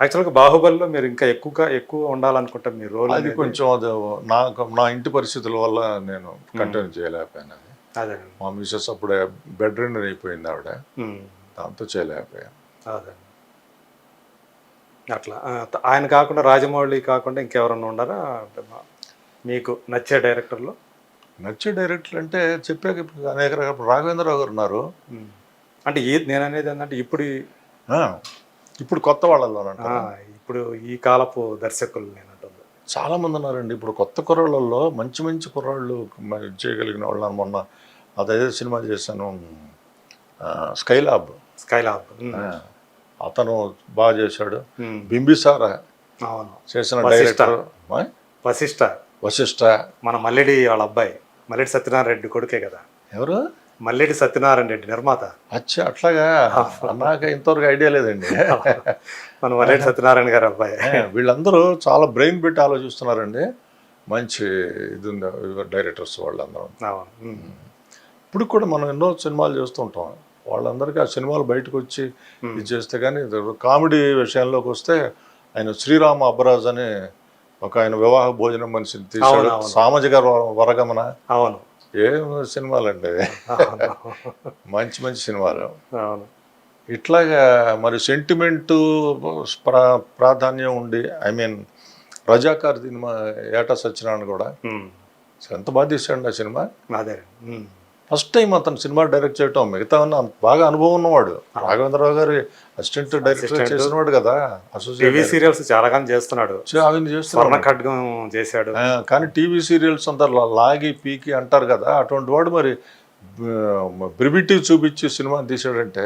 యాక్చువల్గా బాహుబలిలో మీరు ఇంకా ఎక్కువగా ఎక్కువ ఉండాలనుకుంటాం మీ రోల్ అది కొంచెం అది నాకు నా ఇంటి పరిస్థితుల వల్ల నేను కంటిన్యూ చేయలేకపోయాను అది. అదే మా మిస్సెస్ అప్పుడే బెడ్ రెండ్ అయిపోయింది ఆవిడ. ఉమ్. దాంతో చేయలేకపోయాను. అదే అట్లా ఆయన కాకుండా రాజమౌళి కాకుండా ఇంకెవరన్నా మా- మీకు నచ్చే డైరెక్టర్లో? నచ్చే డైరెక్టర్ అంటే చెప్పాక ఇప్పుడు అనేక రకాల రాఘవేంద్రరావు గారు ఉన్నారు. అంటే ఈ నేను అనేది ఏంటంటే ఇప్పుడు ఇప్పుడు కొత్త వాళ్ళలోనంట ఆ, ఇప్పుడు ఈ కాలపు దర్శకులు నేను అంటుంది చాలా మంది ఉన్నారండి. ఇప్పుడు కొత్త కుర్రాళ్ళల్లో మంచి మంచి కుర్రాళ్ళు చేయగలిగిన వాళ్ళు మొన్న అదే సినిమా చేశాను. స్కైలాబ్. స్కైలాబ్. అతను బాగా చేశాడు. బింబిసార చేసిన. డైరెక్టర్? వశిష్ట. వశిష్ఠ మన మల్లెడి వాళ్ళ అబ్బాయి. మల్లెడి సత్యనారాయణ రెడ్డి కొడుకే కదా. ఎవరు? మల్లెడి సత్యనారాయణ రెడ్డి నిర్మాత. అచ్చా అట్లాగా? నాకు ఇంతవరకు ఐడియా లేదండి. మన మల్లెడి సత్యనారాయణ గారి అబ్బాయి. వీళ్ళందరూ చాలా బ్రెయిన్ పెట్టి ఆలోచిస్తున్నారండి. మంచి ఇది ఉంది డైరెక్టర్స్ వాళ్ళందరూ. ఇప్పుడు కూడా మనం ఎన్నో సినిమాలు చేస్తుంటాం వాళ్ళందరికీ ఆ సినిమాలు బయటకు వచ్చి ఇది చేస్తే కానీ కామెడీ విషయంలోకి వస్తే ఆయన శ్రీరామ అబ్బరాజ్ అని ఒక ఆయన వివాహ భోజనం మనిషిని అవును. సామాజిక వర- వరగమన. అవును. ఏం సినిమాలండి అవి. అవును మంచి మంచి సినిమాలు అవును ఇట్లాగా మరి సెంటిమెంటు ప్రా ప్రాధాన్యం ఉండి ఐ మీన్ రజాకార్ సినిమా ఏటా సత్యనారాయణ కూడా. ఎంత బాగా తీసాడు ఆ సినిమా అదే. ఫస్ట్ టైం అతను సినిమా డైరెక్ట్ చేయటం మిగతా ఉన్న బాగా అనుభవం ఉన్నవాడు. రాఘవేంద్రరావు గారి అసిస్టెంట్ డైరెక్టర్ చేసినవాడు కదా టీవీ సీరియల్స్ చాలా కాలం చేస్తున్నాడు. చేస్తున్నాడు. చేశాడు. కానీ టీవీ సీరియల్స్ అంతా లాగి పీకి అంటారు కదా అటువంటి వాడు మరి బ్రిబిటీ చూపించి సినిమా తీసాడంటే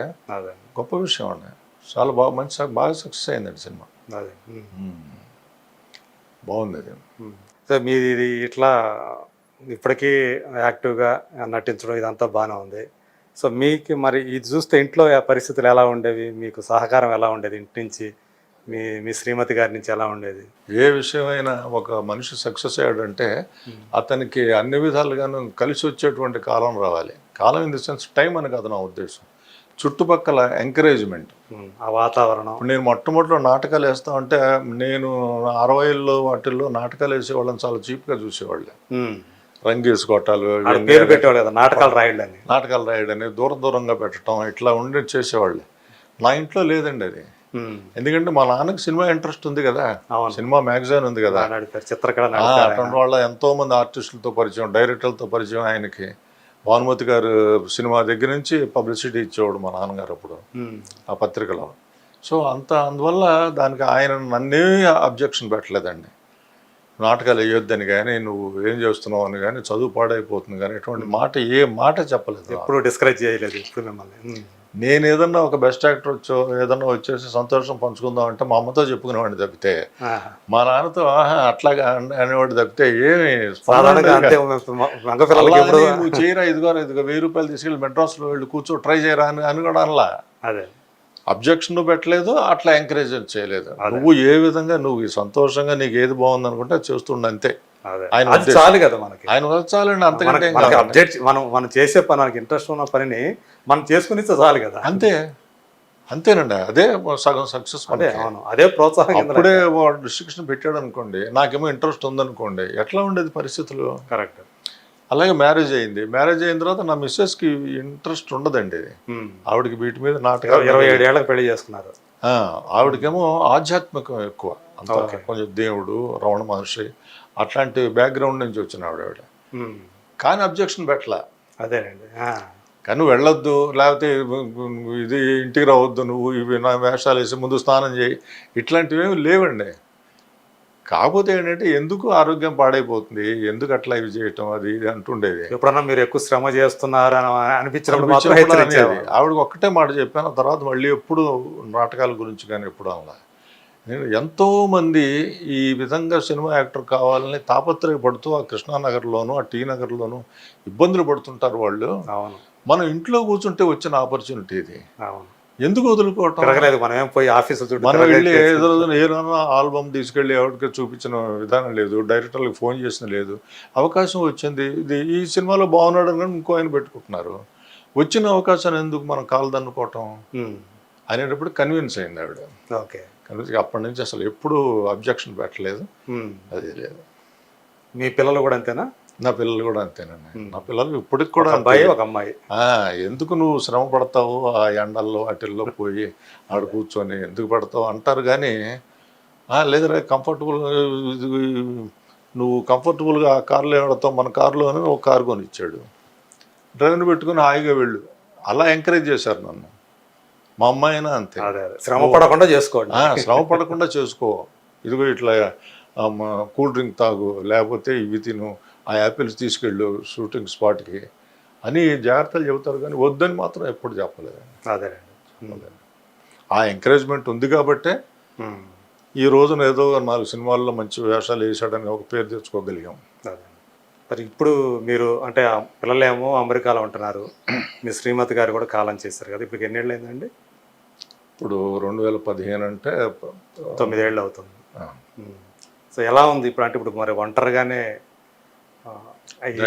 గొప్ప విషయం అండి. చాలా బాగా మంచి బాగా సక్సెస్ అయిందండి సినిమా. బాగుంది అది. సో మీది ఇట్లా ఇప్పటికీ యాక్టివ్గా నటించడం ఇదంతా బాగానే ఉంది. సో మీకు మరి ఇది చూస్తే ఇంట్లో పరిస్థితులు ఎలా ఉండేవి? మీకు సహకారం ఎలా ఉండేది? ఇంటి నుంచి మీ మీ శ్రీమతి గారి నుంచి ఎలా ఉండేది? ఏ విషయమైనా ఒక మనిషి సక్సెస్ అయ్యాడంటే అతనికి అన్ని విధాలుగాను కలిసి వచ్చేటువంటి కాలం రావాలి. కాలం ఇన్ ది సెన్స్ టైం అని కాదు నా ఉద్దేశం. చుట్టుపక్కల ఎంకరేజ్మెంట్. ఆ వాతావరణం. నేను మొట్టమొదటిలో నాటకాలు వేస్తా ఉంటే నేను అరవైల్లో వాటిల్లో నాటకాలు వేసేవాళ్ళని చాలా చీప్గా చూసేవాళ్ళు. రంగేసి కొట్టాలు ఇవన్నీ పేరు పెట్టేవాళ్ళు కదా నాటకాలు రాయళ్ళని నాటకాలు రాయడని దూరం దూరంగా పెట్టడం ఇట్లా ఉండి చేసేవాళ్ళు. నా ఇంట్లో లేదండి అది. ఎందుకంటే మా నాన్నకి సినిమా ఇంట్రెస్ట్ ఉంది కదా. సినిమా మ్యాగజైన్ ఉంది కదా. చిత్రకళ అటువంటి వాళ్ళ ఎంతో మంది ఆర్టిస్టులతో పరిచయం డైరెక్టర్లతో పరిచయం ఆయనకి. భానుమతి గారు సినిమా దగ్గర నుంచి పబ్లిసిటీ ఇచ్చేవాడు మా నాన్నగారు అప్పుడు. ఆ పత్రికలో. సో అంత అందువల్ల దానికి ఆయన నన్నే అబ్జెక్షన్ పెట్టలేదండి. నాటకాలు వేయొద్దని కానీ నువ్వు ఏం చేస్తున్నావు అని కానీ చదువు పాడైపోతుంది కానీ ఎటువంటి మాట ఏ మాట చెప్పలేదు. ఎప్పుడు డిస్కరేజ్ చేయలేదు ఇప్పుడు మిమ్మల్ని. నేను ఏదన్నా ఒక బెస్ట్ యాక్టర్ వచ్చో ఏదన్నా వచ్చేసి సంతోషం పంచుకుందాం అంటే మా అమ్మతో చెప్పుకునేవాడిని తప్పితే. మా నాన్నతో ఆహా అట్లాగా అన- అనేవాడు తప్పితే ఏమి ఎప్పుడు నువ్వు చేయరా ఇదిగో ఇదిగో వెయ్యి రూపాయలు తీసుకెళ్ళి మెడ్రాస్లో వెళ్ళి కూర్చో ట్రై చేయరా అని అని కూడా అనలా అదే. అబ్జెక్షన్ పెట్టలేదు అట్లా ఎంకరేజ్ చేయలేదు. నువ్వు ఏ విధంగా నువ్వు ఈ సంతోషంగా నీకు ఏది బాగుంది అనుకుంటే అది చేస్తుండ అంతే. ఆయన చాలు కదా మనకి. ఆయన వచ్చాలండి అంతకంటే. అప్డేట్ మనం మనం చేసే పని మనకి ఇంట్రెస్ట్ ఉన్న పనిని మనం చేసుకుని చాలు కదా. అంతే. అంతేనండి. అదే సగం సక్సెస్ అదే అవును. అదే ప్రోత్సాహం అప్పుడే వాడు రిస్ట్రిక్షన్ పెట్టాడు అనుకోండి నాకేమో ఇంట్రెస్ట్ ఉందనుకోండి ఎట్లా ఉండేది పరిస్థితులు? కరెక్ట్ అలాగే మ్యారేజ్ అయింది. మ్యారేజ్ అయిన తర్వాత నా మిస్సెస్కి ఇంట్రెస్ట్ ఉండదండి. ఆవిడకి వీటి మీద నాటకాలు ఇరవై ఏడు ఏళ్ళకి పెళ్ళి చేసుకున్నారు. ఆవిడకేమో ఆధ్యాత్మికం ఎక్కువ. అంత కొంచెం దేవుడు రమణ మహర్షి అట్లాంటి బ్యాక్గ్రౌండ్ నుంచి వచ్చిన ఆవిడ ఆవిడ. కానీ అబ్జెక్షన్ పెట్టలా. అదేనండి. కానీ వెళ్ళొద్దు లేకపోతే ఇది ఇంటికి రావద్దు నువ్వు ఇవి నా వేషాలు వేసి ముందు స్నానం చేయి. ఇట్లాంటివి ఏమి లేవండి. కాకపోతే ఏంటంటే ఎందుకు ఆరోగ్యం పాడైపోతుంది? ఎందుకు అట్లా ఇవి చేయటం? అది ఇది అంటుండేది. ఎప్పుడన్నా మీరు ఎక్కువ శ్రమ చేస్తున్నారు అని అనిపించినప్పుడు. ఆవిడకి ఒక్కటే మాట చెప్పాను తర్వాత మళ్ళీ ఎప్పుడు నాటకాల గురించి కానీ ఎప్పుడు అలా నేను ఎంతో మంది ఈ విధంగా సినిమా యాక్టర్ కావాలని తాపత్రయపడుతూ ఆ కృష్ణానగర్లోను ఆ టీ నగర్లోను ఇబ్బందులు పడుతుంటారు వాళ్ళు. అవును. మనం ఇంట్లో కూర్చుంటే వచ్చిన ఆపర్చునిటీ ఇది. అవును. ఎందుకు వదులుకోవటం? తిరగలేదు మనం ఏం పోయి ఆఫీసుల మనం. వెళ్ళి ఏదో ఏదైనా ఆల్బమ్ తీసుకెళ్ళి ఎవరికి చూపించిన విధానం లేదు డైరెక్టర్లకు ఫోన్ చేసిన లేదు. అవకాశం వచ్చింది. ఇది ఈ సినిమాలో బాగున్నాడు అని ఇంకో ఆయన పెట్టుకుంటున్నారు. వచ్చిన అవకాశాన్ని ఎందుకు మనం కాలదన్నుకోవటం. అనేటప్పుడు కన్విన్స్ అయింది ఆవిడ. ఓకే. కనుక అప్పటి నుంచి అసలు ఎప్పుడూ అబ్జెక్షన్ పెట్టలేదు. అది లేదు మీ పిల్లలు కూడా అంతేనా? నా పిల్లలు కూడా అంతేనండి. నా పిల్లలు ఇప్పటికి కూడా. అబ్బాయి ఒక అమ్మాయి. ఎందుకు నువ్వు శ్రమ పడతావు ఆ ఎండల్లో వాటిల్లో పోయి ఆడ కూర్చొని ఎందుకు పడతావు అంటారు కానీ "ఆ, లేదురా కంఫర్టబుల్ నువ్వు కంఫర్టబుల్గా ఆ కార్లో ఆడతావు మన కార్లోనే ఒక కారు కొనిచ్చాడు. డ్రైవర్ పెట్టుకుని హాయిగా వెళ్ళు. అలా ఎంకరేజ్ చేశారు నన్ను. మా అమ్మాయి అయినా అంతే. శ్రమ పడకుండా చేసుకోండి. ఆ, శ్రమ పడకుండా చేసుకో. ఇదిగో ఇట్లా కూల్ డ్రింక్ తాగు లేకపోతే ఇవి తిను ఆ యాపిల్స్ తీసుకెళ్ళు షూటింగ్ స్పాట్కి అని జాగ్రత్తలు చెబుతారు కానీ వద్దని మాత్రం ఎప్పుడు చెప్పలేదు. అదేనండి. ఆ ఎంకరేజ్మెంట్ ఉంది కాబట్టే. ఈ రోజున ఏదో నాలుగు సినిమాల్లో మంచి వేషాలు వేసాడని ఒక పేరు తెచ్చుకోగలిగాం. మరి ఇప్పుడు మీరు అంటే పిల్లలేమో అమెరికాలో ఉంటున్నారు. మీ శ్రీమతి గారు కూడా కాలం చేశారు కదా ఇప్పుడు ఎన్నేళ్ళు అయిందండి ఇప్పుడు రెండు వేల పదిహేను అంటే తొమ్మిదేళ్ళు అవుతుంది. సో ఎలా ఉంది ఇప్పుడు అంటే ఇప్పుడు మరి ఒంటరిగానే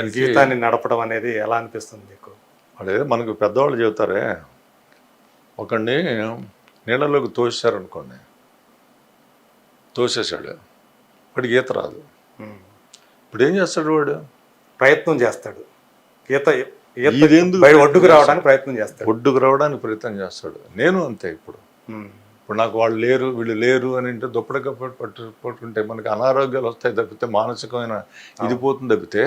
జీవితాన్ని నడపడం అనేది ఎలా అనిపిస్తుంది మీకు? అదే మనకు పెద్దవాళ్ళు చెబుతారే ఒకడిని నీళ్ళలోకి తోసేశారనుకోండి తోసేశాడు వాడికి ఈత రాదు. ఇప్పుడు ఏం చేస్తాడు వాడు? ప్రయత్నం చేస్తాడు. ఈత ఈత ఒడ్డుకు రావడానికి ప్రయత్నం చేస్తాడు. ఒడ్డుకు రావడానికి ప్రయత్నం చేస్తాడు. నేను అంతే ఇప్పుడు. ఇప్పుడు నాకు వాళ్ళు లేరు వీళ్ళు లేరు అని అంటే దుప్పటిగా పట్టు పట్టు పట్టుకుంటే మనకి అనారోగ్యాలు వస్తాయి తప్పితే మానసికమైన ఇది పోతుంది తప్పితే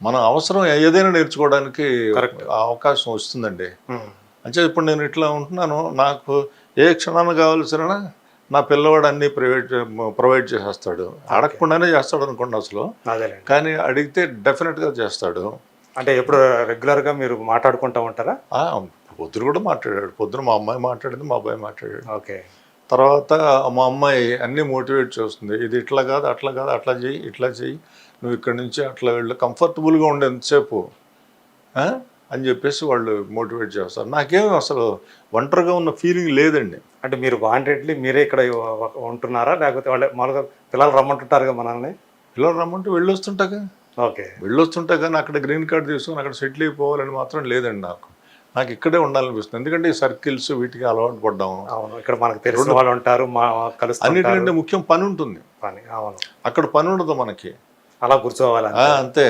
మన అవసరం ఏదైనా నేర్చుకోవడానికి అవకాశం వస్తుందండి. అంటే ఇప్పుడు నేను ఇట్లా ఉంటున్నాను నాకు ఏ క్షణాన్ని కావాల్సిన నా పిల్లవాడు అన్నీ ప్రైవేట్ ప్రొవైడ్ చేసేస్తాడు. అడగకుండానే చేస్తాడు అనుకోండి అసలు. కానీ అడిగితే డెఫినెట్గా చేస్తాడు. అంటే ఎప్పుడు రెగ్యులర్గా మీరు మాట్లాడుకుంటూ ఉంటారా? పొద్దున కూడా మాట్లాడాడు. పొద్దున మా అమ్మాయి మాట్లాడింది మా అబ్బాయి మాట్లాడాడు. ఓకే. తర్వాత మా అమ్మాయి అన్నీ మోటివేట్ చేస్తుంది. ఇది ఇట్లా కాదు అట్లా కాదు అట్లా చెయ్యి ఇట్లా చెయ్యి. నువ్వు ఇక్కడి నుంచి అట్లా వెళ్ళు. కంఫర్టబుల్గా ఉండే ఎంతసేపు ఆ? అని చెప్పేసి వాళ్ళు మోటివేట్ చేస్తారు. నాకేం అసలు ఒంటరిగా ఉన్న ఫీలింగ్ లేదండి. అంటే మీరు వాంటెడ్లీ మీరే ఇక్కడ ఉంటున్నారా? లేకపోతే వాళ్ళే మామూలుగా పిల్లలు రమ్మంటుంటారు కదా మనల్ని? పిల్లలు రమ్మంటే వెళ్ళొస్తుంటాగా. ఓకే. వెళ్ళొస్తుంటా కానీ అక్కడ గ్రీన్ కార్డ్ తీసుకొని అక్కడ సెటిల్ అయిపోవాలని మాత్రం లేదండి నాకు. నాకు ఇక్కడే ఉండాలనిపిస్తుంది. ఎందుకంటే ఈ సర్కిల్స్ వీటికి అలవాటు పడ్డాము. అవును ఇక్కడ మనకు తెలిసిన వాళ్ళు ఉంటారు మా అన్నిటికంటే ముఖ్యం పని ఉంటుంది. పని అవును. అక్కడ పని ఉండదు మనకి. అలా కూర్చోవాలి అంతే.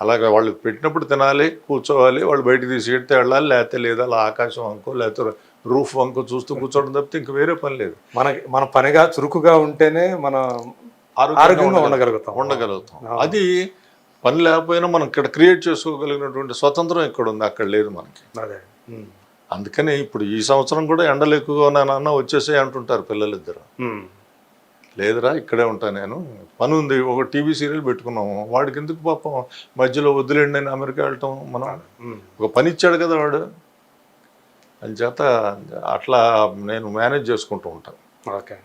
అలాగే వాళ్ళు పెట్టినప్పుడు తినాలి కూర్చోవాలి వాళ్ళు బయటికి తీసుకెడితే వెళ్ళాలి లేకపోతే లేదా అలా ఆకాశం వంకో లేకపోతే రూఫ్ వంకో చూస్తూ కూర్చోవడం తప్పితే ఇంక వేరే పని లేదు. మనకి మన పనిగా చురుకుగా ఉంటేనే మనం ఆరోగ్యంగా ఉండగలుగుతాం. ఉండగలుగుతాం. అది పని లేకపోయినా మనం ఇక్కడ క్రియేట్ చేసుకోగలిగినటువంటి స్వతంత్రం ఇక్కడ ఉంది అక్కడ లేదు మనకి. అదే. అందుకని ఇప్పుడు ఈ సంవత్సరం కూడా ఎండలు ఎక్కువగా ఉన్నానన్న వచ్చేసే అంటుంటారు పిల్లలిద్దరు. లేదురా ఇక్కడే ఉంటా నేను. పని ఉంది ఒక టీవీ సీరియల్ పెట్టుకున్నాము. వాడికి ఎందుకు పాపం మధ్యలో వదిలేండి అని అమెరికా వెళ్ళటం? మనం. ఒక పని ఇచ్చాడు కదా వాడు. అని చేత అట్లా నేను మేనేజ్ చేసుకుంటూ ఉంటాను. ఓకే.